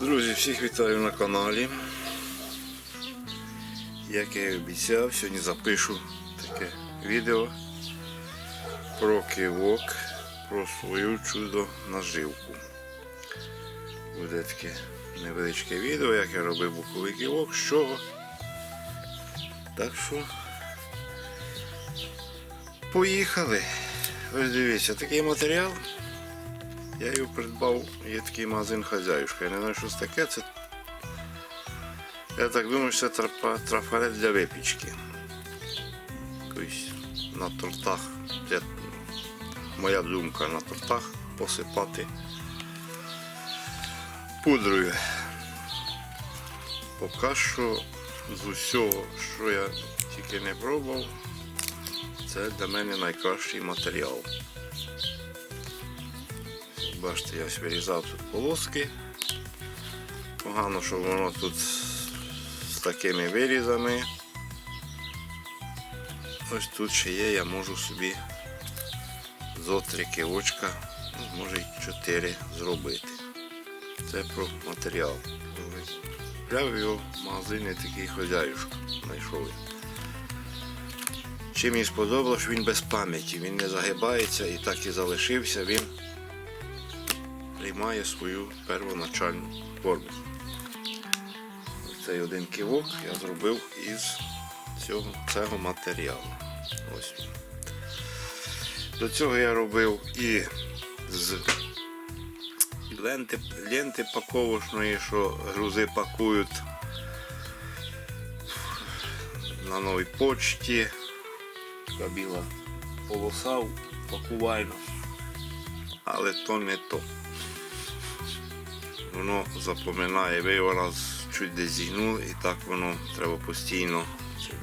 Друзі, всіх вітаю на каналі. Як я і обіцяв, сьогодні запишу таке відео про кивок, про свою чудо наживку. Буде таке невеличке відео, як я робив буковий кивок, з чого. Так що поїхали. Ось дивіться, такий матеріал. Я його придбав, є такий магазин хазяюшка. Я не знаю, що це таке. Це... Я так думаю, що це трафарет для випічки. Тобто на тортах, це моя думка, на тортах посипати пудрою. Поки що з усього, що я тільки не пробував, це для мене найкращий матеріал. Бачите, я ось вирізав тут полоски. Погано, що воно тут з такими вирізами. Ось тут ще є, я можу собі зо три кивочка, ну, може й чотири зробити. Це про матеріал. Взяв його в магазині такий хозяюшка. Знайшов. я. Чим мені сподобалось, він без пам'яті, він не загибається і так і залишився. Він приймає свою первоначальну форму. Цей один кивок я зробив із цього, цього матеріалу. Ось. До цього я робив і з ленти, ленти паковочної, що грузи пакують на новій почті. Така біла полоса пакувальна. Але то не то воно запоминає, ви раз чуть десь зігнули і так воно треба постійно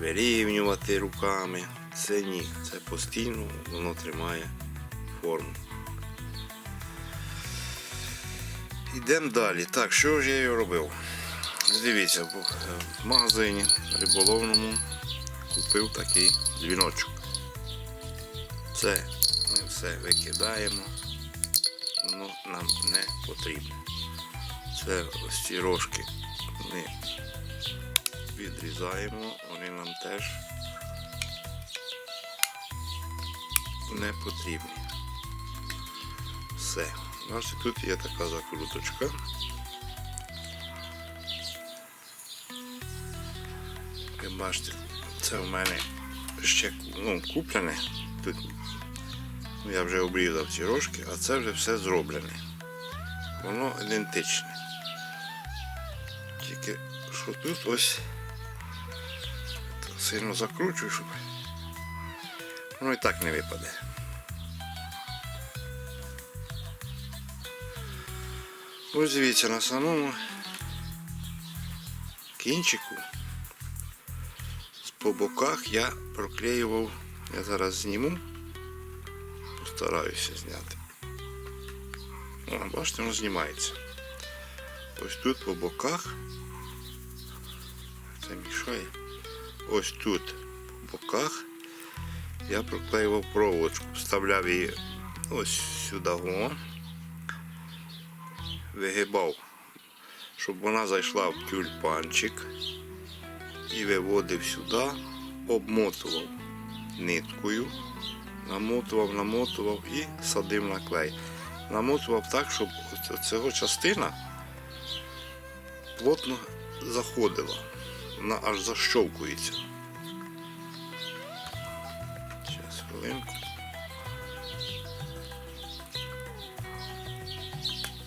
вирівнювати руками. Це ні, це постійно воно тримає форму. Йдемо далі. Так, що ж я його робив? Дивіться, в магазині риболовному купив такий дзвіночок. Це ми все викидаємо, воно нам не потрібно. Це ось ці рожки ми відрізаємо, вони нам теж не потрібні. Все. Бачите, тут є така закруточка. Як бачите, це в мене ще ну, куплене. Тут я вже обрізав ці рожки, а це вже все зроблене. Воно ідентичне. Тільки що тут ось сильно закручую, щоб воно і так не випаде. Ось дивіться на самому кінчику по боках я проклеював, я зараз зніму, постараюся зняти. О, бачите, воно знімається. Ось тут по боках. Це мішає. Ось тут по боках я проклеював проволочку, вставляв її ось сюди, о, вигибав, щоб вона зайшла в тюльпанчик і виводив сюди, обмотував ниткою, намотував, намотував і садив на клей. Намотував так, щоб цього частина плотно заходила. Вона аж защовкується. Зараз хвилинку.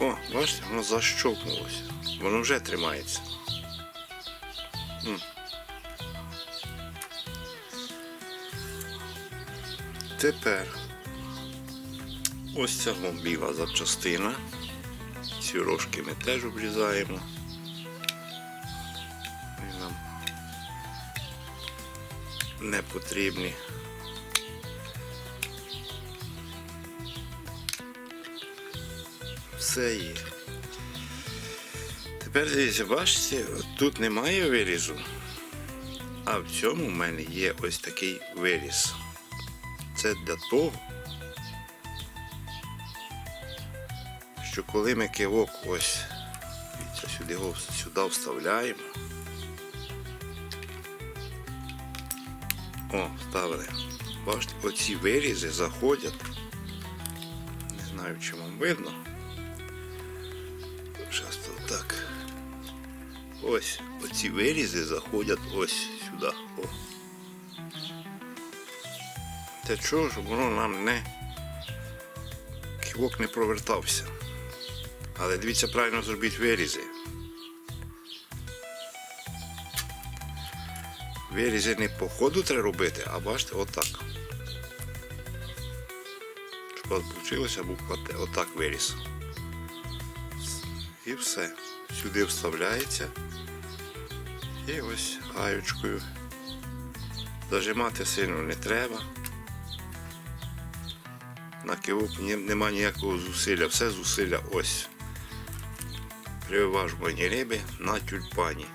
О, бачите, воно защовкнулося. Воно вже тримається. Тепер ось ця вон біла запчастина. Ці рожки ми теж обрізаємо. Не потрібні. Все є. Тепер дивіться, бачите, тут немає вирізу, а в цьому в мене є ось такий виріз. Це для того, що коли ми кивок ось сюди сюди вставляємо. О, ставили. Бачите, оці вирізи заходять. Не знаю, чи вам видно. Зараз тут так. Ось оці вирізи заходять ось сюди. О. Для чого, щоб воно нам не кивок не провертався. Але дивіться, правильно зробіть вирізи. Вирізи не по ходу треба робити, а бачите, отак. Щоб у вас був от- отак виріс. І все. Сюди вставляється. І ось гаючкою. Зажимати сильно не треба. На кивок нема ніякого зусилля, все зусилля ось. Прививажування риби на тюльпані.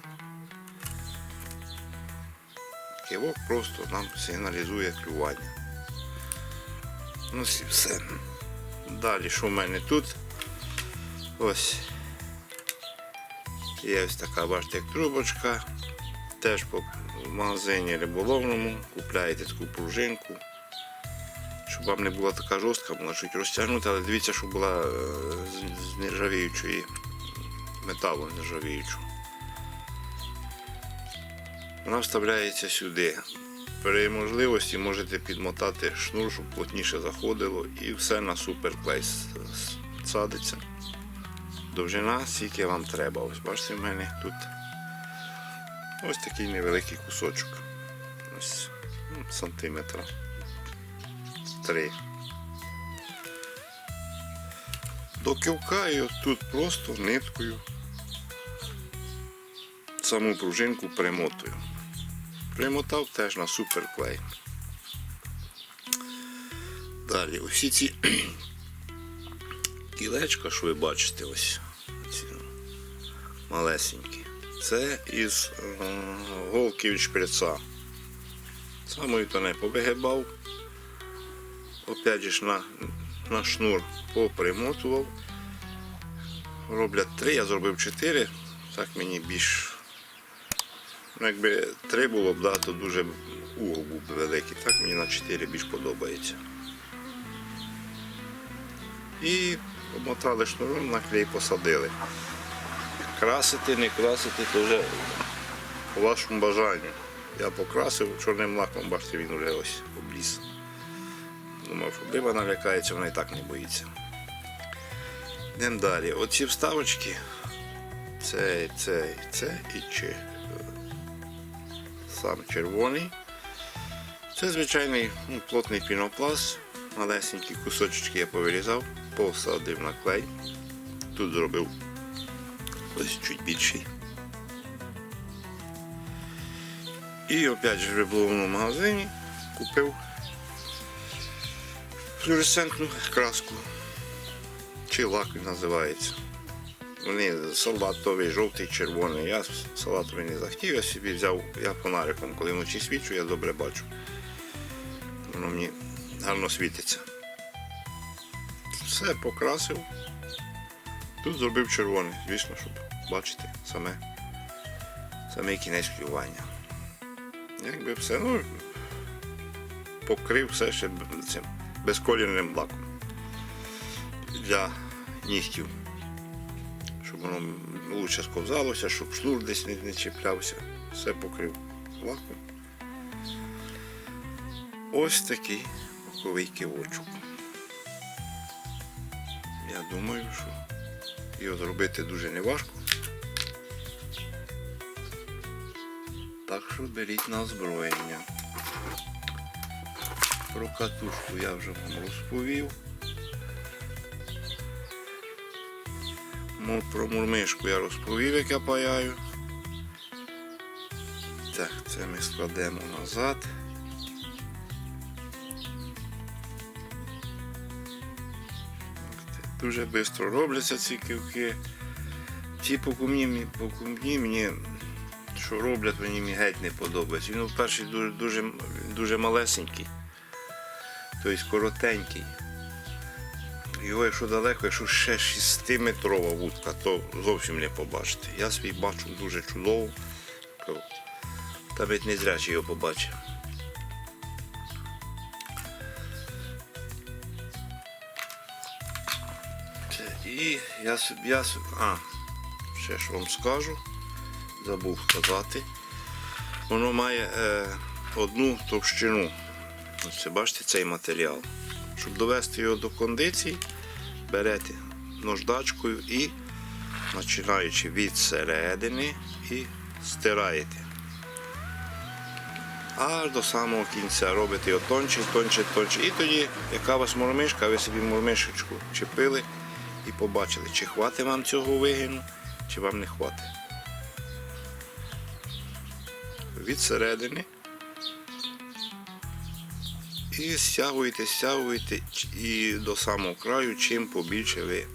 Кивок просто нам сигналізує клювання. Ну і все. Далі, що в мене тут? Ось. Є ось така, бачите, як трубочка. Теж по магазині риболовному купляєте таку пружинку. Щоб вам не була така жорстка, вона чуть розтягнути, але дивіться, щоб була е, з нержавіючої металу нержавіючого. Вона вставляється сюди. При можливості можете підмотати шнур, щоб плотніше заходило і все на суперклей садиться. Довжина, скільки вам треба. Ось бачите, в мене тут ось такий невеликий кусочок. Ось ну, сантиметра. Три. До кивка і от тут просто ниткою саму пружинку примотую. Примотав теж на суперклей. Далі усі ці кілечка, що ви бачите, ось ці малесенькі. Це із е, голки від шприца. Самою то не повигибав. Опять ж на, на шнур попримотував. Роблять три, я зробив чотири. Так мені більш. Ну, якби три було б, да, то дуже угол був би великий. Так мені на чотири більш подобається. І обмотали шнуром, на клей посадили. Красити, не красити, то вже по вашому бажанню. Я покрасив чорним лаком, бачите, він вже ось обліз. Думав, що риба налякається, вона і так не боїться. Йдемо далі. Оці вставочки. Це, це, це і чи. Сам червоний. Це звичайний ну, плотний пінопласт. Малесенькі кусочки я повирізав, посадив на клей. Тут зробив ось чуть більший. І опять же в риболовному магазині купив флюоресцентну краску. Чи лак називається. Вони салатовий, жовтий, червоний. Я салатовий не захотів, я собі взяв, я фонариком, коли вночі свічу, я добре бачу. Воно мені гарно світиться. Все покрасив. Тут зробив червоний, звісно, щоб бачити саме, саме кінець клювання. Якби все, ну, покрив все ще цим безколірним лаком для нігтів. Воно лучше сковзалося, щоб шнур десь не, не чіплявся. Все покрив лаком. Ось такий боковий кивочок. Я думаю, що його зробити дуже неважко. Так що беріть на озброєння. Про катушку я вже вам розповів. Про мурмишку я розповів, як я паяю. Так, це ми складемо назад. Дуже швидко робляться ці кивки. Ці покумні, покумні мені, що роблять, мені мені геть не подобається. Він перший дуже, дуже, дуже малесенький, тобто коротенький. Його, якщо далеко, якщо ще 6-метрова вудка, то зовсім не побачите. Я свій бачу дуже чудово. Та навіть не зрячий його побачив. І я собі, я собі, а, ще що вам скажу, забув сказати. Воно має е, одну товщину. Ось бачите цей матеріал. Щоб довести його до кондиції, берете наждачкою і починаючи від середини і стираєте. Аж до самого кінця робите його тонче, тонче, тонче. І тоді, яка у вас мурмишка, ви собі мурмишечку чепили і побачили, чи хватить вам цього вигину, чи вам не хватить. Від середини. І стягуєте, стягуєте і до самого краю, чим побільше ви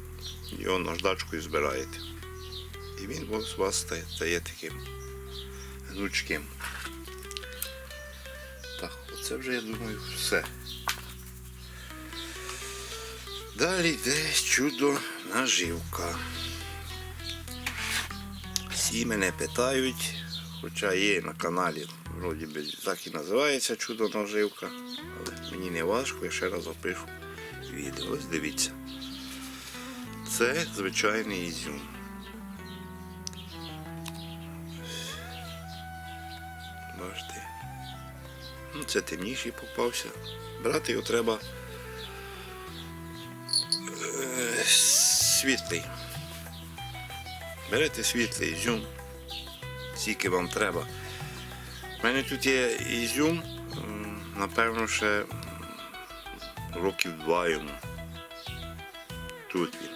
його наждачкою збираєте. І він у вас стає, таким гнучким. Так, оце вже я думаю все. Далі йде чудо наживка. Всі мене питають, хоча є на каналі, вроді би так і називається чудо наживка, мені не важко, я ще раз запишу відео. Ось дивіться. Це звичайний ізюм. Бачите. Ну, це темніший попався. Брати його треба е, світлий. Берете світлий ізюм, скільки вам треба. У мене тут є ізюм, напевно, ще років два йому. Тут він.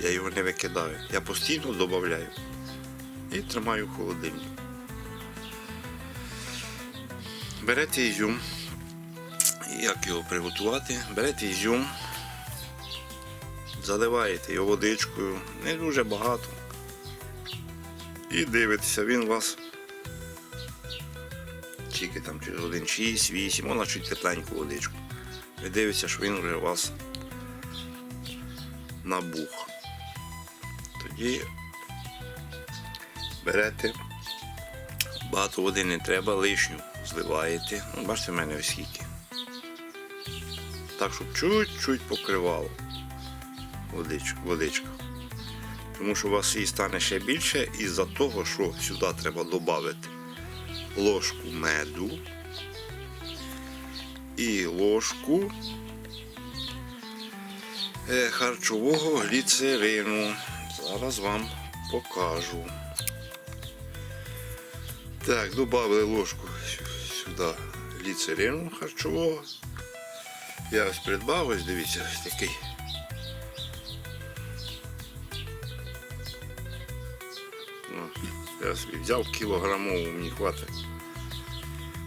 Я його не викидаю. Я постійно додаю і тримаю в холодильнику. Берете ізюм. Як його приготувати? Берете ізюм, заливаєте його водичкою, не дуже багато. І дивитеся, він у вас тільки там через годин 6-8, можна чуть тепленьку водичку. Ви дивитеся, що він вже у вас набух. Тоді берете, багато води не треба, лишню зливаєте. Ну, бачите, в мене ось скільки. Так, щоб чуть-чуть покривало водичка. водичка. Тому що у вас її стане ще більше із-за того, що сюди треба додати ложку меду і ложку е, харчового гліцерину. Зараз вам покажу. Так, додали ложку сюди гліцерину харчового. Я ось придбав, ось дивіться, ось такий. Ну, я собі взяв кілограмову, мені хватить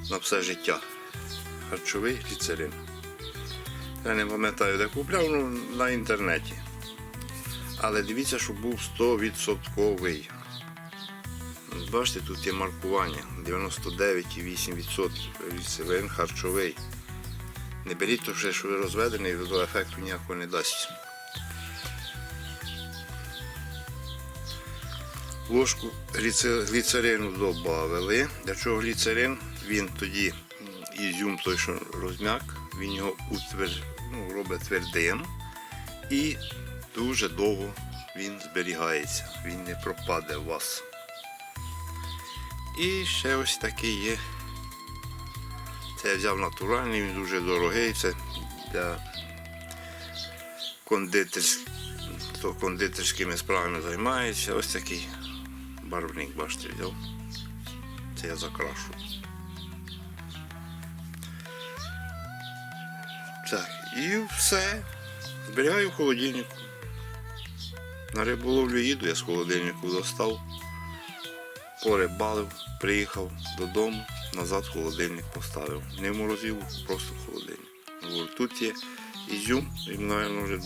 на все життя. Харчовий гліцерин. Я не пам'ятаю, де купляв, ну на інтернеті. Але дивіться, щоб був 100%. Бачите, тут є маркування 99,8% гліцерин харчовий. Не беріть то вже, що ви розведений, до ефекту ніякого не дасть. Ложку гліцерину додали. Для чого гліцерин? Він тоді ізюм той, що розм'як, він його утвер... ну, робить твердим і дуже довго він зберігається, він не пропаде у вас. І ще ось такий є. Це я взяв натуральний, він дуже дорогий. Це для кондитерськ... хто кондитерськими справами займається. Ось такий барвник, бачите, взяв. Це я закрашу. Так, і все. Зберігаю в холодильнику. На риболовлю їду, я з холодильнику достав, порибалив, приїхав додому, назад холодильник поставив. Не в просто в холодильник. Говорю, Тут є ізюм, і, мабуть, вже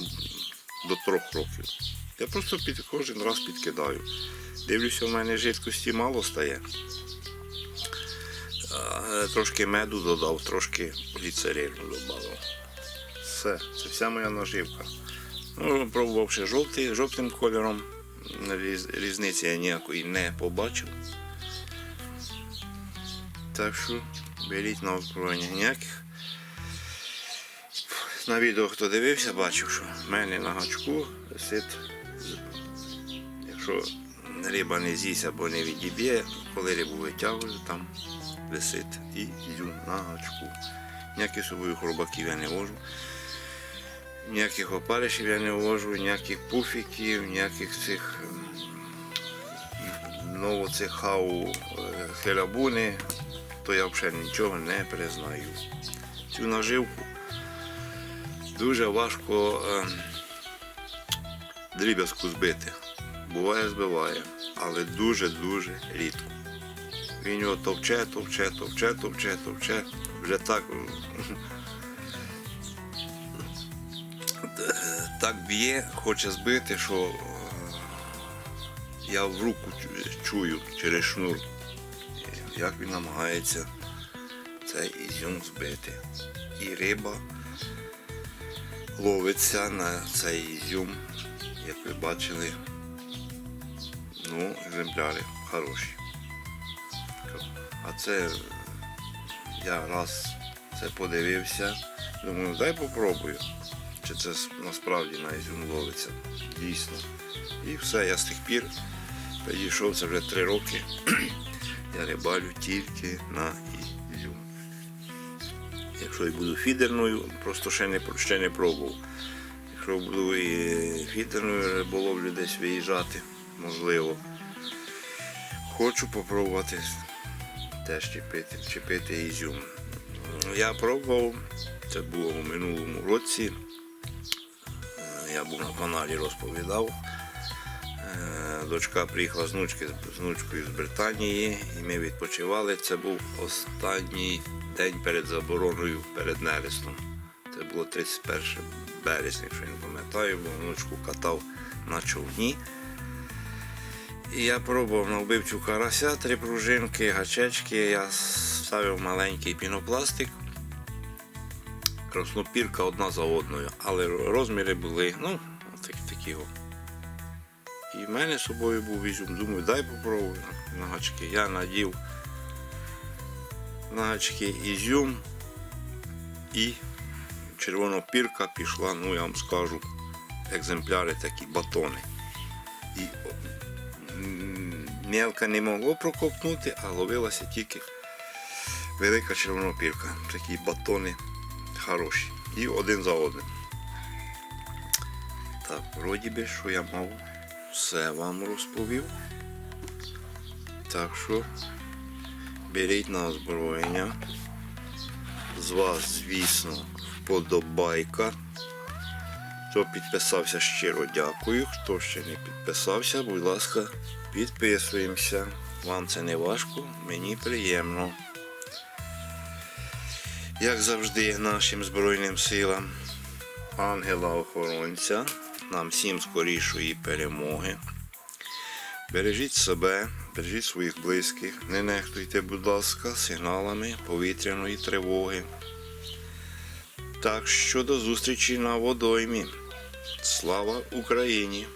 до трьох років. Я просто під кожен раз підкидаю. Дивлюся, в мене жидкості мало стає. Трошки меду додав, трошки гліцерину додав. Все, це вся моя наживка. Ну, пробував ще жовтий, жовтим кольором. Різ- Різниці я ніякої не побачив. Так що беріть на озброєння ніяких. На відео хто дивився, бачив, що в мене на гачку висить, якщо риба не з'їсть або не відіб'є, коли рибу витягую, там висить і йду на гачку. Ніяких собою хробаків я не вожу. Ніяких опаришів я не ввожу, ніяких пуфіків, ніяких цих ново цих хау е, хелябуни, то я взагалі нічого не признаю. Цю наживку дуже важко ем, дріб'язку збити. Буває, збиває, але дуже-дуже рідко. Він його товче, товче, товче, товче, товче. Вже так так б'є, хоче збити, що е, я в руку чую через шнур, як він намагається цей ізюм збити. І риба ловиться на цей ізюм, як ви бачили. Ну, екземпляри хороші. А це я раз це подивився, думаю, дай попробую чи це насправді на ізюм ловиться. Дійсно. І все, я з тих пір підійшов, це вже три роки. я рибалю тільки на ізюм. Якщо і буду фідерною, просто ще не, ще не пробував. Якщо буду і фідерною риболовлю десь виїжджати, можливо. Хочу попробувати теж чіпити, чіпити ізюм. Я пробував, це було у минулому році. Я був на каналі, розповідав. Е, Дочка приїхала з внучки, з внучкою з Британії, і ми відпочивали. Це був останній день перед забороною перед нерестом. Це було 31 березня, якщо я не пам'ятаю, бо внучку катав на човні. І я пробував на вбивцю карася, три пружинки, гачечки. Я ставив маленький пінопластик. Краснопірка одна за одною, але розміри були, ну, так, такі. о. І в мене з собою був ізюм. Думаю, дай попробую на гачки. Я надів на гачки ізюм і червонопірка пішла, ну я вам скажу, екземпляри такі батони. І мелка не могло прокопнути, а ловилася тільки велика червонопірка. Такі батони хороші. І один за одним. Так, вроді би, що я мав все вам розповів. Так що беріть на озброєння. З вас, звісно, вподобайка. Хто підписався, щиро дякую. Хто ще не підписався, будь ласка, підписуємося. Вам це не важко, мені приємно. Як завжди, нашим Збройним силам, ангела-охоронця, нам всім скорішої перемоги. Бережіть себе, бережіть своїх близьких, не нехтуйте, будь ласка, сигналами повітряної тривоги. Так що до зустрічі на водоймі. Слава Україні!